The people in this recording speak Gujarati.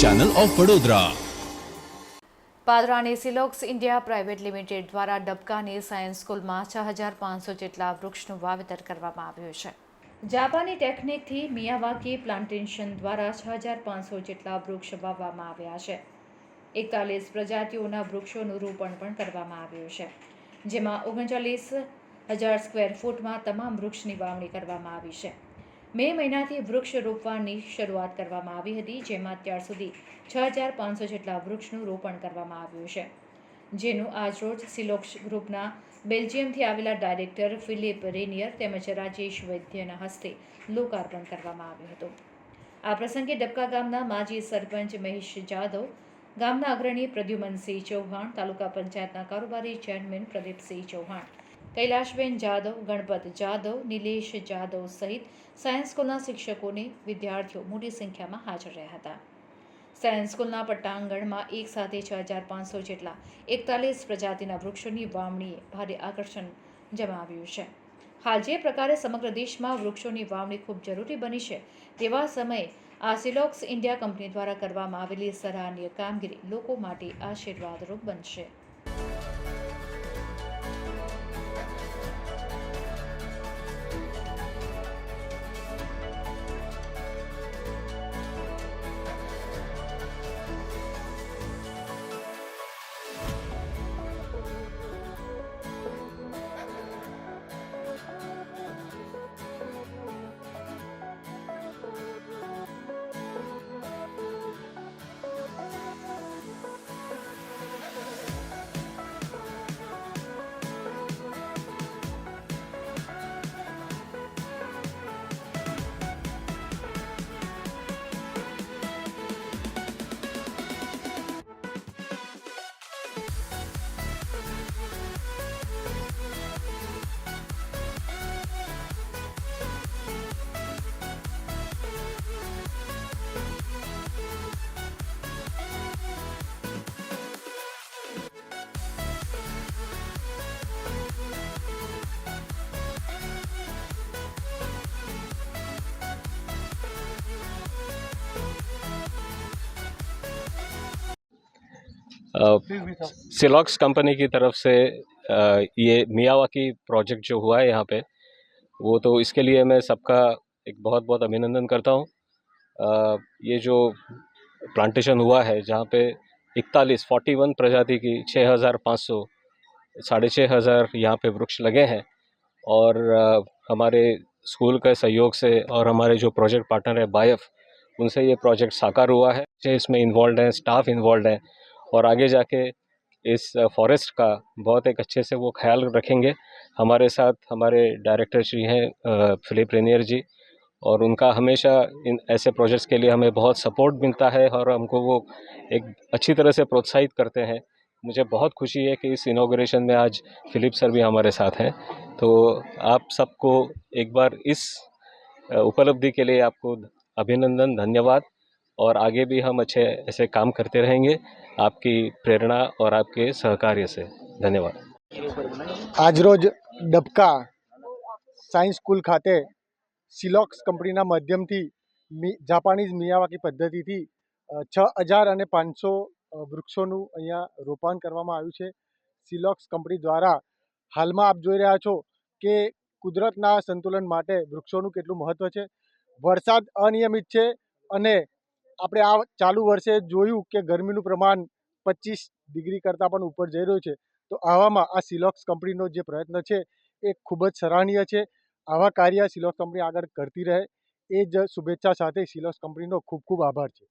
ચેનલ ઓફ વડોદરા પાદરાની સિલોક્સ ઇન્ડિયા પ્રાઇવેટ લિમિટેડ દ્વારા ડબકાની સાયન્સ સ્કૂલમાં છ હજાર પાંચસો જેટલા વૃક્ષનું વાવેતર કરવામાં આવ્યું છે. જાપાની ટેકનિકથી મિયાવાકી પ્લાન્ટેશન દ્વારા છ હજાર પાંચસો જેટલા વૃક્ષ વાવવામાં આવ્યા છે. એકતાલીસ પ્રજાતિઓના વૃક્ષોનું રોપણ પણ કરવામાં આવ્યું છે. જેમાં ઓગણચાલીસ હજાર સ્ક્વેર ફૂટમાં તમામ વૃક્ષની વાવણી કરવામાં આવી છે. મે મહિનાથી વૃક્ષ રોપવાની શરૂઆત કરવામાં આવી હતી, જેમાં અત્યાર સુધી છ હજાર પાંચસો જેટલા વૃક્ષનું રોપણ કરવામાં આવ્યું છે. જેનું આજરોજ સિલોક્ષ ગ્રુપના બેલ્જિયમથી આવેલા ડાયરેક્ટર ફિલિપ રેનિયર તેમજ રાજેશ વૈદ્યના હસ્તે લોકાર્પણ કરવામાં આવ્યું હતું. આ પ્રસંગે ડબકા ગામના માજી સરપંચ મહેશ જાદવ ગામના અગ્રણી પ્રદ્યુમનસિંહ ચૌહાણ, તાલુકા પંચાયતના કારોબારી ચેરમેન પ્રદીપસિંહ ચૌહાણ કૈલાશબેન જાદવ ગણપત જાદવ નિલેશ જાદવ સહિત સાયન્સ સ્કૂલના શિક્ષકોને વિદ્યાર્થીઓ મોટી સંખ્યામાં હાજર રહ્યા હતા. સાયન્સ સ્કૂલના પટ્ટાંગણમાં એક સાથે છ હજાર પાંચસો જેટલા એકતાલીસ પ્રજાતિના વૃક્ષોની વાવણીએ ભારે આકર્ષણ જમાવ્યું છે. હાલ જે પ્રકારે સમગ્ર દેશમાં વૃક્ષોની વાવણી ખૂબ જરૂરી બની છે, તેવા સમયે આ સિલોક્સ ઇન્ડિયા કંપની દ્વારા કરવામાં આવેલી સરાહનીય કામગીરી લોકો માટે આશીર્વાદરૂપ બનશે. सिलॉक्स कंपनी की तरफ़ से अ, ये मियावाकी प्रोजेक्ट जो हुआ है यहाँ पे वो तो इसके लिए मैं सबका एक बहुत बहुत अभिनंदन करता हूँ। ये जो प्लांटेशन हुआ है जहाँ पे इकतालीस फोर्टी वन प्रजाति की छः हज़ार पाँच सौ साढ़े छः हज़ार यहाँ पे वृक्ष लगे हैं और अ, हमारे स्कूल के सहयोग से और हमारे जो प्रोजेक्ट पार्टनर है बायफ उनसे ये प्रोजेक्ट साकार हुआ है। इसमें इन्वॉल्व हैं स्टाफ इन्वॉल्व हैं और आगे जाके इस फॉरेस्ट का बहुत एक अच्छे से वो ख्याल रखेंगे। हमारे साथ हमारे डायरेक्टर श्री हैं फिलिप रेनियर जी और उनका हमेशा इन ऐसे प्रोजेक्ट्स के लिए हमें बहुत सपोर्ट मिलता है और हमको वो एक अच्छी तरह से प्रोत्साहित करते हैं। मुझे बहुत खुशी है कि इस इनाग्रेशन में आज फिलिप सर भी हमारे साथ हैं। तो आप सबको एक बार इस उपलब्धि के लिए आपको अभिनंदन धन्यवाद और आगे भी हम अच्छे ऐसे काम करते रहेंगे आपकी प्रेरणा और आपके सहकार्य से धन्यवाद આજરોજ ડબકા સાયન્સ સ્કૂલ ખાતે સિલોક્સ કંપનીના માધ્યમથી મી જાપાનીઝ મિયાવાકી પદ્ધતિથી અ, છ હજાર અને પાંચસો વૃક્ષોનું અહીંયા રોપાણ કરવામાં આવ્યું છે સિલોક્સ કંપની દ્વારા હાલમાં આપ જોઈ રહ્યા છો કે કુદરતના સંતુલન માટે વૃક્ષોનું કેટલું મહત્ત્વ છે વરસાદ અનિયમિત છે અને આપણે આ ચાલુ વર્ષે જોયું કે ગરમીનું પ્રમાણ પચીસ ડિગ્રી કરતાં પણ ઉપર જઈ રહ્યું છે. તો આવામાં આ સિલોક્સ કંપનીનો જે પ્રયત્ન છે એ ખૂબ જ સરાહનીય છે. આવા કાર્ય સિલોક્સ કંપની આગળ કરતી રહે. એ જ શુભેચ્છા સાથે સિલોક્સ કંપનીનો ખૂબ ખૂબ આભાર છે.